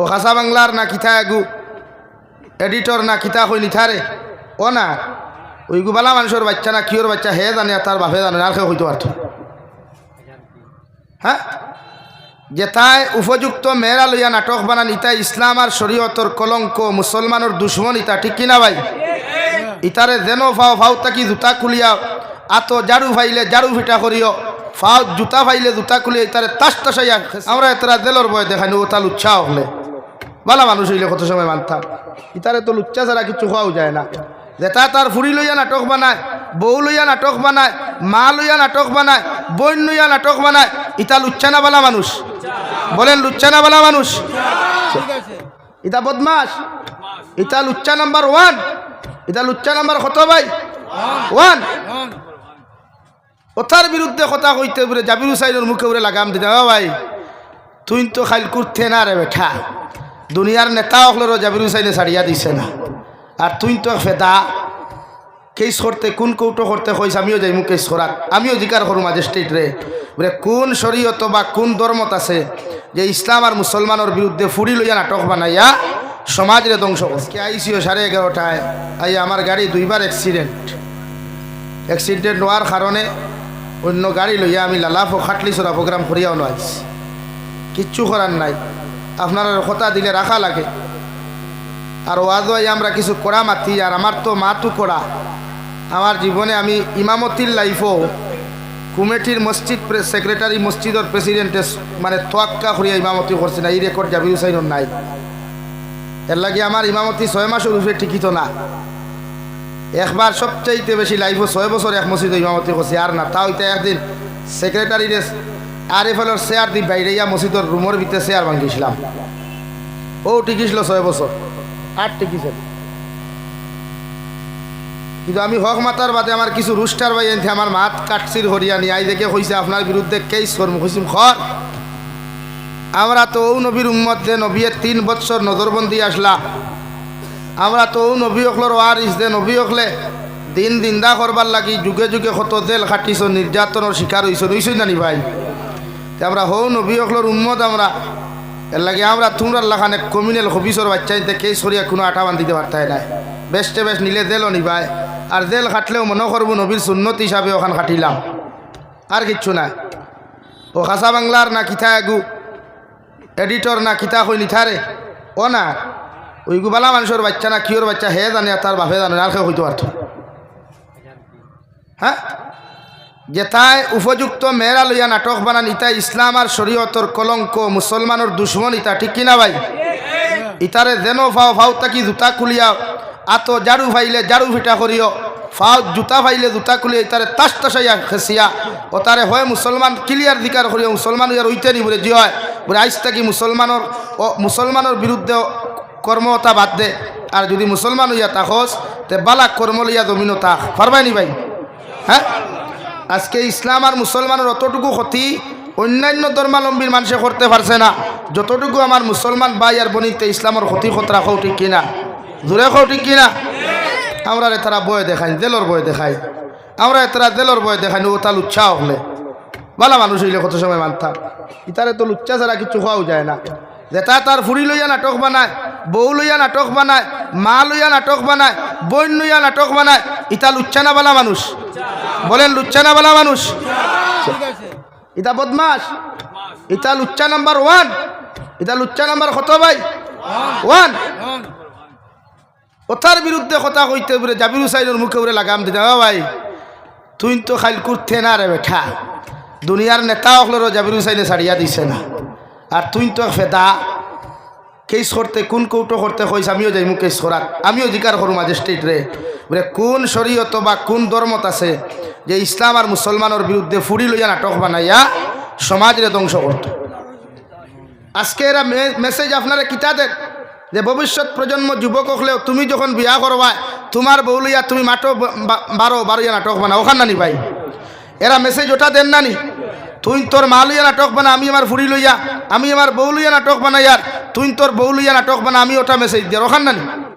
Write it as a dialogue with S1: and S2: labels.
S1: ও খাসা বাংলার না কিথা এগু? এডিটর না কিতা কই নিথারে ও না ওই গুবালা মানুষের বাচ্চা না কিওর বাচ্চা, হে জানে তার বাপে জানে, আর কেউ হইতে পারত হ্যাঁ? যেথায় উপযুক্ত মেয়েরা লইয়া নাটক বানান, ইতা ইসলাম আর শরীয়তর কলঙ্ক, মুসলমানের দুশ্মন ইতা, ঠিক কিনা ভাই? ইতারে যেন ফাও ফাও তাকি জুতা খুলিয়া, আত জাড়ু ফাইলে জাড়ু ফিটা করিও, ফাও জুতা ফাইলে জুতা খুলিয়া, ইতারে তাস তাসাইয়া, আমরা এতরা জেলর বয় দেখানি ও তাল উৎসাহ হলে। বালা মানুষ হইলে কত সময় মানতাম? ইতারে তো লুচ্চা ছাড়া কিছু খাওয়াও যায় না। যেটা তার ফুড়ি লইয়া নাটক বানায়, বউ লইয়া নাটক বানায়, মা লইয়া নাটক বানায়, বোন লইয়া নাটক বানায়, ইতা লুচ্চানা বালা মানুষ। বলেন লুচ্চানা বালা মানুষ? ইতা বদমাস? ইতা লুচ্চা নাম্বার ওয়ান? ইতা লুচ্চা নাম্বার কত ভাই? ওয়ান? কথার বিরুদ্ধে কথা কইতে জাবির হুসাইনের মুখে উড়ে লাগাম দিতে ভাই, তুই তো খাইল করতে না রে বেঠা। দুনিয়ার নেতা হলেরও জাবির হুসাইনে ছাড়িয়া দিছে না। আর তুই তো ফেদা। কেস করতে, কোন কৌটো করতে কইস, আমিও যাই মুখ কেস করার আমিও জিকার করু ম্যাজিস্ট্রেট রে। বলে, কোন শরীয়ত বা কোন ধর্মত আছে যে ইসলাম আর মুসলমানের বিরুদ্ধে ফুড়ি লইয়া নাটক বানাইয়া সমাজরে ধ্বংস করছে? আইসিও সাড়ে এগারোটায়? আই আমার গাড়ি দুইবার অ্যাক্সিডেন্ট অ্যাক্সিডেন্ট হওয়ার কারণে অন্য গাড়ি লইয়া আমি লালাফ ও খাটলি চড়া প্রোগ্রাম করিয়াও নয় কিচ্ছু করার নাই। আপনারা কথা দিলে রাখা লাগে। আর ওয়াজই আমরা কিছু করা মাতি, আর আমার তো মাতু করা। আমার জীবনে আমি ইমামতির লাইফও, কুমেটির মসজিদ সেক্রেটারি মসজিদের প্রেসিডেন্টে মানে তোয়াক্কা করিয়া ইমামতি করছে না, এই রেকর্ড জাবির হুসাইনের নাই। এর লাগে আমার ইমামতি ছয় মাসের উপরে টিকিত না। একবার সবচাইতে বেশি লাইফও ছয় বছর এক মসজিদে ইমামতি করছে, আর না তাও এটা একদিন সেক্রেটারি আর এফেলের চেয়ার দি বাইরে ইয়া মসজিদের রুমের ভিতরে চেয়ার ভাঙ্গিছিলাম ও টিকিছিল ছয় বছর, আর টিকিছিল কিন্তু আমি হক মাতার বাদে আমার কিছু রুস্টার বাই এনতে আমার মাত কাটছির হরিয়ানি, আই দেখে কইছে আপনার বিরুদ্ধে কেস করব কইছিম খর। আমরা তো ও নবীর উম্মত দে নবীয়ে তিন বছর নজরবন্দি আসলা। আমরা তো ও নবী অকলর ওয়ারিস দে, নবী অকলে দিন দিন্দা করবার লাগি, যুগে যুগে কত জেল খাটিছ, নির্যাতনের শিকার হইছ হইছই নানি ভাই। আমরা হৌ নবী অকলর উম্মত আমরা। এর লাগে আমরা তোমরা লাখানে কমিনেল হবিসর বাচ্চাইতে কেস করিয়া কোনো আটা বান্ধিতে পারতাই নাই। বেস্টে বেস্ট নিলে জেলও নিবাই, আর দেল খাটলেও মনে করব নবীর সুন্নত হিসাবে ওখান খাটিলাম। আর কিচ্ছু নাই। ও খাসা বাংলার না কিথা এগু এডিটর না কিতা কই নিথারে ও না ওই গুবালা মানুষের বাচ্চা না কিওর বাচ্চা হে জানে তার বাপে জানে আর কেউ হইতে পারত হ্যাঁ যেথায় উপযুক্ত মেয়েরা লইয়া নাটক বানান ইতা ইসলাম আর শরীয়তর কলঙ্ক, মুসলমানের দুশ্মন ইতা ঠিক কিনা ভাই? ইতারে যেন ফাও ফাও তাকি জুতা খুলিয়া, আত জাড়ু ফাইলে জাড়ু ফিটা করিও, ফাও জুতা ফাইলে জুতা খুলিয়া ইতারে তাস তাসাইয়া খেসিয়া ও তারে হয় মুসলমান ক্লিয়ার দিকার করিও, মুসলমান ইয়ার উইতে নি বলে জি হয়। বলে আইস তাকি মুসলমানের ও মুসলমানের বিরুদ্ধে কর্মতা বাদ দে। আর যদি মুসলমান হইয়া তাহস তে বালা কর্ম লইয়া জমিনও তাক পারবাই নি ভাই? হ্যাঁ আজকে ইসলাম আর মুসলমানের অতটুকু ক্ষতি অন্যান্য ধর্মাবলম্বীর মানুষে করতে পারছে না। যতটুকু আমার মুসলমান ভাই আর বনিতে ইসলামের ক্ষতি খতরা খাও ঠিক কিনা। জোরে খাও ঠিক কিনা। আমরা তারা বয় দেখাই দেলর বয় দেখাই। আমরা তারা দেলর বয় দেখাই ও তাল উৎসাহ হলে বালা মানুষ হইলে কত সময় মানতাম ইতারে তো লুচ্চা ছাড়া কিছু খাওয়াও যায় না। যেটা তার ফুড়ি লইয়া নাটক বানায়, বউ লইয়া নাটক বানায় মা লইয়া নাটক বানায়, বোন লইয়া নাটক বানায়, ইতা লুচ্চানা বালা মানুষ। বলেন লুচ্চানা বালা মানুষ। ইতা বদমাস। ইতা লুচ্চা নাম্বার ওয়ান। ইতা লুচ্চা নাম্বার কত ভাই? ওয়ান। কথার বিরুদ্ধে কথা কইতে বলে জাবির হুসাইনের মুখে উড়ে লাগাম দিতে "ও ভাই। তুই তো খাইল করতে না রে বেঠা। দুনিয়ার নেতা হলেরও জাবির হুসাইনে ছাড়িয়া দিছে না। আর তুই তো ফেদা। কেস করতে, কোন কৌটো করতে কইস আমিও যাই মুখ কেস করার আমিও জিকার করু ম্যাজিস্ট্রেট রে বলে, কোন শরীয়ত বা কোন ধর্মত আছে যে ইসলাম আর মুসলমানের বিরুদ্ধে ফুড়ি লইয়া নাটক বানাইয়া সমাজরে ধ্বংস করত আজকে এরা মেসেজ আপনারা কিতা দেন? যে ভবিষ্যৎ প্রজন্ম যুবক হলেও তুমি যখন বিয়া করবা তোমার বউ লইয়া তুমি মাটো বারো বারোইয়া নাটক বানাও ওখান নানি ভাই। এরা মেসেজ ওটা দেন নানি? তুই তোর মা লইয়া নাটক বানা, আমি আমার ফুড়ি লইয়া আমি আমার বউ লইয়া নাটক বানাই আর তুই তোর বউ লইয়া নাটক বানা আমি ওটা মেসেজ দিয়ে ওখান নানি।